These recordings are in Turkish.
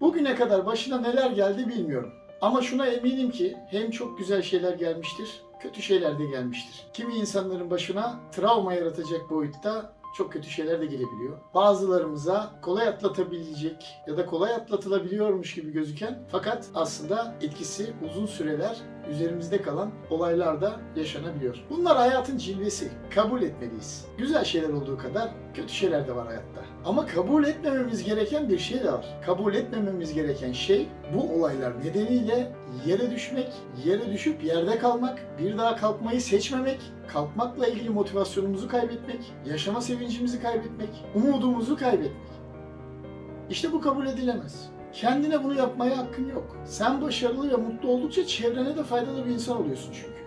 Bugüne kadar başına neler geldi bilmiyorum. Ama şuna eminim ki hem çok güzel şeyler gelmiştir, kötü şeyler de gelmiştir. Kimi insanların başına travma yaratacak boyutta çok kötü şeyler de gelebiliyor. Bazılarımıza kolay atlatabilecek ya da kolay atlatılabiliyormuş gibi gözüken fakat aslında etkisi uzun süreler üzerimizde kalan olaylar da yaşanabiliyor. Bunlar hayatın cilvesi. Kabul etmeliyiz. Güzel şeyler olduğu kadar kötü şeyler de var hayatta. Ama kabul etmememiz gereken bir şey de var. Kabul etmememiz gereken şey bu olaylar nedeniyle yere düşmek, yere düşüp yerde kalmak, bir daha kalkmayı seçmemek, kalkmakla ilgili motivasyonumuzu kaybetmek, yaşama sevincimizi kaybetmek, umudumuzu kaybetmek. İşte bu kabul edilemez. Kendine bunu yapmaya hakkın yok. Sen başarılı ve mutlu oldukça çevrene de faydalı bir insan oluyorsun çünkü.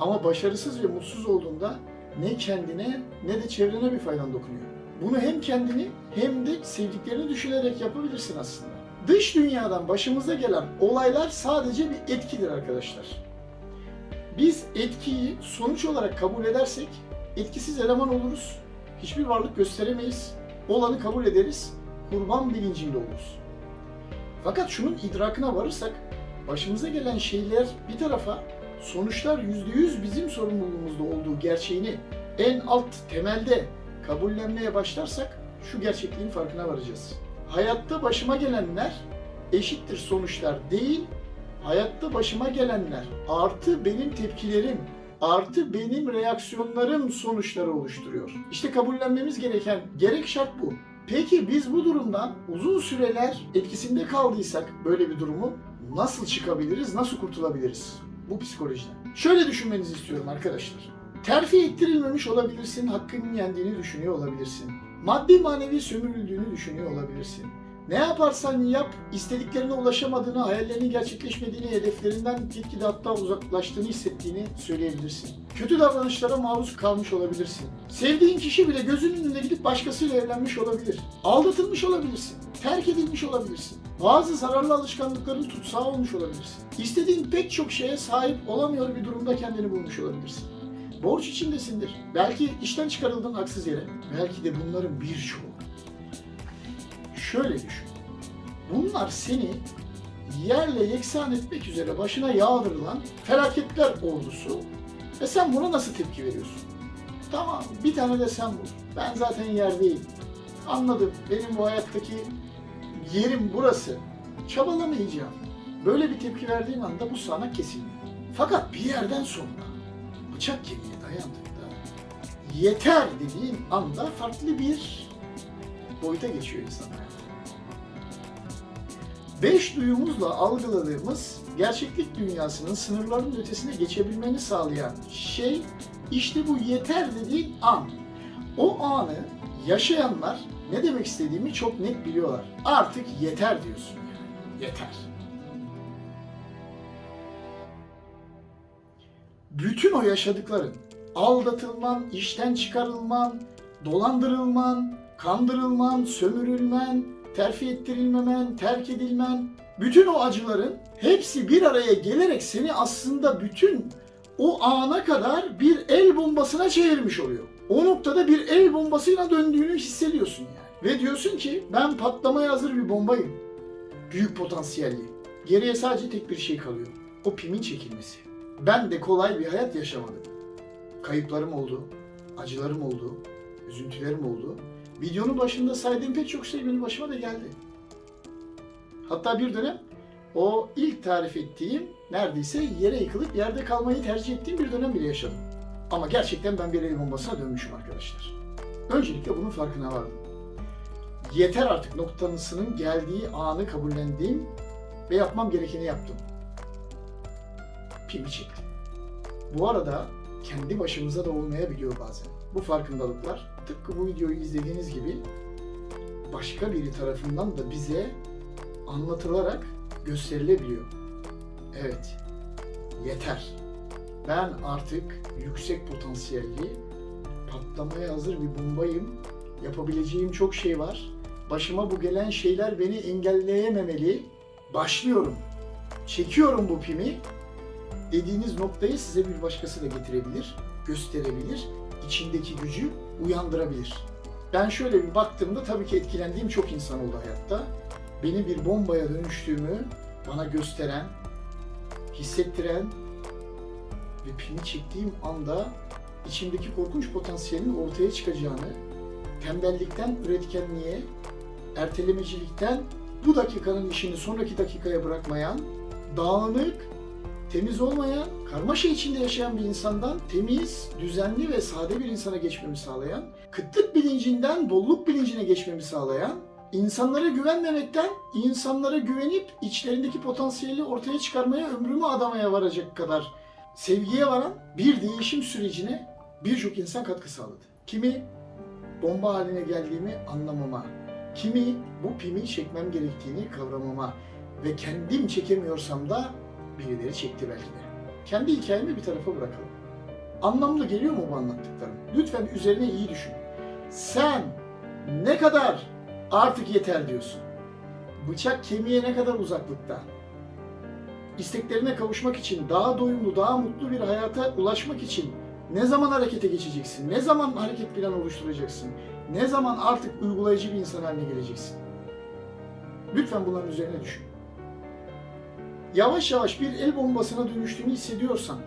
Ama başarısız ve mutsuz olduğunda ne kendine ne de çevrene bir faydan dokunuyor. Bunu hem kendini hem de sevdiklerini düşünerek yapabilirsin aslında. Dış dünyadan başımıza gelen olaylar sadece bir etkidir arkadaşlar. Biz etkiyi sonuç olarak kabul edersek etkisiz eleman oluruz. Hiçbir varlık gösteremeyiz. Olanı kabul ederiz. Kurban bilincinde oluruz. Fakat şunun idrakına varırsak başımıza gelen şeyler bir tarafa sonuçlar %100 bizim sorumluluğumuzda olduğu gerçeğini en alt temelde kabullenmeye başlarsak şu gerçekliğin farkına varacağız. Hayatta başıma gelenler eşittir sonuçlar değil, hayatta başıma gelenler artı benim tepkilerim, artı benim reaksiyonlarım sonuçları oluşturuyor. İşte kabullenmemiz gereken gerek şart bu. Peki biz bu durumdan uzun süreler etkisinde kaldıysak böyle bir durumu nasıl çıkabiliriz, nasıl kurtulabiliriz bu psikolojiden? Şöyle düşünmenizi istiyorum arkadaşlar. Terfi ettirilmemiş olabilirsin, hakkının yendiğini düşünüyor olabilirsin. Maddi manevi sömürüldüğünü düşünüyor olabilirsin. Ne yaparsan yap, istediklerine ulaşamadığını, hayallerinin gerçekleşmediğini, hedeflerinden gitgide hatta uzaklaştığını hissettiğini söyleyebilirsin. Kötü davranışlara maruz kalmış olabilirsin. Sevdiğin kişi bile gözünün önünde gidip başkasıyla evlenmiş olabilir. Aldatılmış olabilirsin. Terk edilmiş olabilirsin. Bazı zararlı alışkanlıkların tutsağı olmuş olabilirsin. İstediğin pek çok şeye sahip olamıyor bir durumda kendini bulmuş olabilirsin. Borç içindesindir. Belki işten çıkarıldın haksız yere. Belki de bunların birçoğu. Şöyle düşün. Bunlar seni yerle yeksan etmek üzere başına yağdırılan felaketler ordusu ve sen buna nasıl tepki veriyorsun? Tamam bir tane de sen bul. Ben zaten yerdeyim. Anladım. Benim bu hayattaki yerim burası. Çabalamayacağım. Böyle bir tepki verdiğin anda bu sana kesilmiyor. Fakat bir yerden sonra bıçak kemiğe dayandığında yeter dediğin anda farklı bir boyuta geçiyor insan. Beş duyumuzla algıladığımız gerçeklik dünyasının sınırlarının ötesine geçebilmeni sağlayan şey işte bu yeter dediğin an. O anı yaşayanlar ne demek istediğimi çok net biliyorlar. Artık yeter diyorsun yani. Yeter. Bütün o yaşadıkların, aldatılman, işten çıkarılman, dolandırılman, kandırılman, sömürülmen, terfi ettirilmemen, terk edilmen, bütün o acıların hepsi bir araya gelerek seni aslında bütün o ana kadar bir el bombasına çevirmiş oluyor. O noktada bir el bombasıyla döndüğünü hissediyorsun yani. Ve diyorsun ki ben patlamaya hazır bir bombayım. Büyük potansiyelli. Geriye sadece tek bir şey kalıyor. O pimin çekilmesi. Ben de kolay bir hayat yaşamadım. Kayıplarım oldu, acılarım oldu, üzüntülerim oldu. Videonun başında saydığım pek çok şey benim başıma da geldi. Hatta bir dönem o ilk tarif ettiğim neredeyse yere yıkılıp yerde kalmayı tercih ettiğim bir dönem bile yaşadım. Ama gerçekten ben bir el bombasına dönmüşüm arkadaşlar. Öncelikle bunun farkına vardım. Yeter artık noktasının geldiği anı kabullendiğim ve yapmam gerekeni yaptım pimi çektim. Bu arada kendi başımıza da olmayabiliyor bazen. Bu farkındalıklar tıpkı bu videoyu izlediğiniz gibi başka biri tarafından da bize anlatılarak gösterilebiliyor. Evet, yeter. Ben artık yüksek potansiyelli, patlamaya hazır bir bombayım. Yapabileceğim çok şey var. Başıma bu gelen şeyler beni engelleyememeli. Başlıyorum. Çekiyorum bu pimi dediğiniz noktayı size bir başkası da getirebilir, gösterebilir, içindeki gücü uyandırabilir. Ben şöyle bir baktığımda tabii ki etkilendiğim çok insan oldu hayatta. beni bir bombaya dönüştüğümü bana gösteren, hissettiren ve pimi çektiğim anda içimdeki korkunç potansiyelin ortaya çıkacağını, tembellikten üretkenliğe, ertelemecilikten bu dakikanın işini sonraki dakikaya bırakmayan, dağınık, temiz olmayan, karmaşa içinde yaşayan bir insandan temiz, düzenli ve sade bir insana geçmemi sağlayan, kıtlık bilincinden bolluk bilincine geçmemi sağlayan, insanlara güvenmemekten insanlara güvenip içlerindeki potansiyeli ortaya çıkarmaya ömrümü adamaya varacak kadar sevgiye varan bir değişim sürecine birçok insan katkı sağladı. Kimi bomba haline geldiğimi anlamama, kimi bu pimi çekmem gerektiğini kavramama ve kendim çekemiyorsam da birileri çekti belki de. Kendi hikayemi bir tarafa bırakalım. Anlamlı geliyor mu bu anlattıklarım? Lütfen üzerine iyi düşün. Sen ne kadar artık yeter diyorsun? Bıçak kemiğe ne kadar uzaklıkta? İsteklerine kavuşmak için, daha doyumlu, daha mutlu bir hayata ulaşmak için ne zaman harekete geçeceksin? Ne zaman hareket planı oluşturacaksın? Ne zaman artık uygulayıcı bir insan haline geleceksin? Lütfen bunların üzerine düşün. Yavaş yavaş bir el bombasına dönüştüğünü hissediyorsan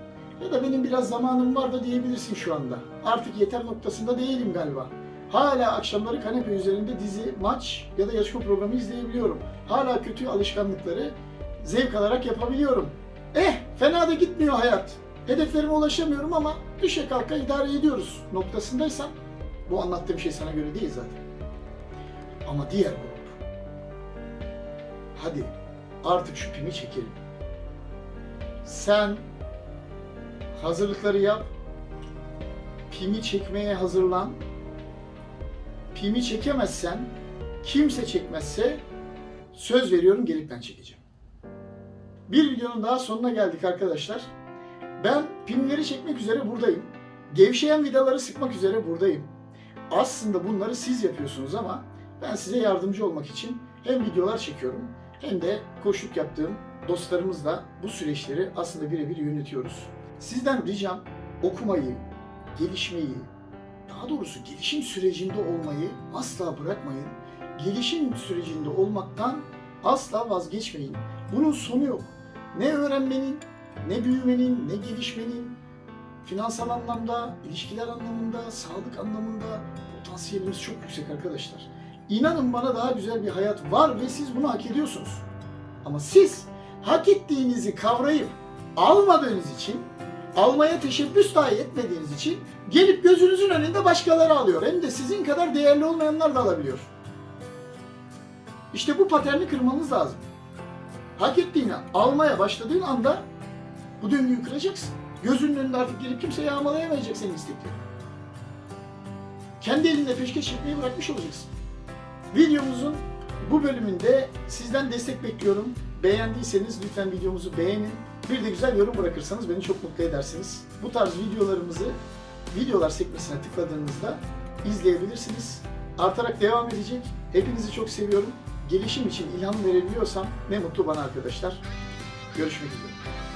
ya da benim biraz zamanım var da diyebilirsin şu anda. Artık yeter noktasında değilim galiba. Hala akşamları kanepe üzerinde dizi, maç ya da yarışma programı izleyebiliyorum. Hala kötü alışkanlıkları zevk alarak yapabiliyorum. Eh fena da gitmiyor hayat. Hedeflerime ulaşamıyorum ama düşe kalka idare ediyoruz noktasındaysan bu anlattığım şey sana göre değil zaten. Ama diğer grup. Hadi artık şu pimi çekelim. Sen hazırlıkları yap. Pimi çekmeye hazırlan. Pimi çekemezsen, kimse çekmezse söz veriyorum gelip ben çekeceğim. Bir videonun daha sonuna geldik arkadaşlar. Ben pimleri çekmek üzere buradayım. Gevşeyen vidaları sıkmak üzere buradayım. Aslında bunları siz yapıyorsunuz ama ben size yardımcı olmak için hem videolar çekiyorum hem de koşluk yaptığım dostlarımızla bu süreçleri aslında birebir yönetiyoruz. Sizden ricam okumayı, gelişmeyi, daha doğrusu gelişim sürecinde olmayı asla bırakmayın. Gelişim sürecinde olmaktan asla vazgeçmeyin. Bunun sonu yok. Ne öğrenmenin, ne büyümenin, ne gelişmenin, finansal anlamda, ilişkiler anlamında, sağlık anlamında potansiyelimiz çok yüksek arkadaşlar. İnanın bana daha güzel bir hayat var ve siz bunu hak ediyorsunuz. Ama siz hak ettiğinizi kavrayıp almadığınız için, almaya teşebbüs dahi etmediğiniz için gelip gözünüzün önünde başkaları alıyor. Hem de sizin kadar değerli olmayanlar da alabiliyor. İşte bu paterni kırmanız lazım. Hak ettiğini almaya başladığın anda bu döngüyü kıracaksın. Gözünün önünde artık gelip kimse yağmalayamayacak senin isteklerini. Kendi elinde peşkeş çekmeyi bırakmış olacaksın. Videomuzun bu bölümünde sizden destek bekliyorum. Beğendiyseniz lütfen videomuzu beğenin. Bir de güzel yorum bırakırsanız beni çok mutlu edersiniz. Bu tarz videolarımızı videolar sekmesine tıkladığınızda izleyebilirsiniz. Artarak devam edecek. Hepinizi çok seviyorum. Gelişim için ilham verebiliyorsam ne mutlu bana arkadaşlar. Görüşmek üzere.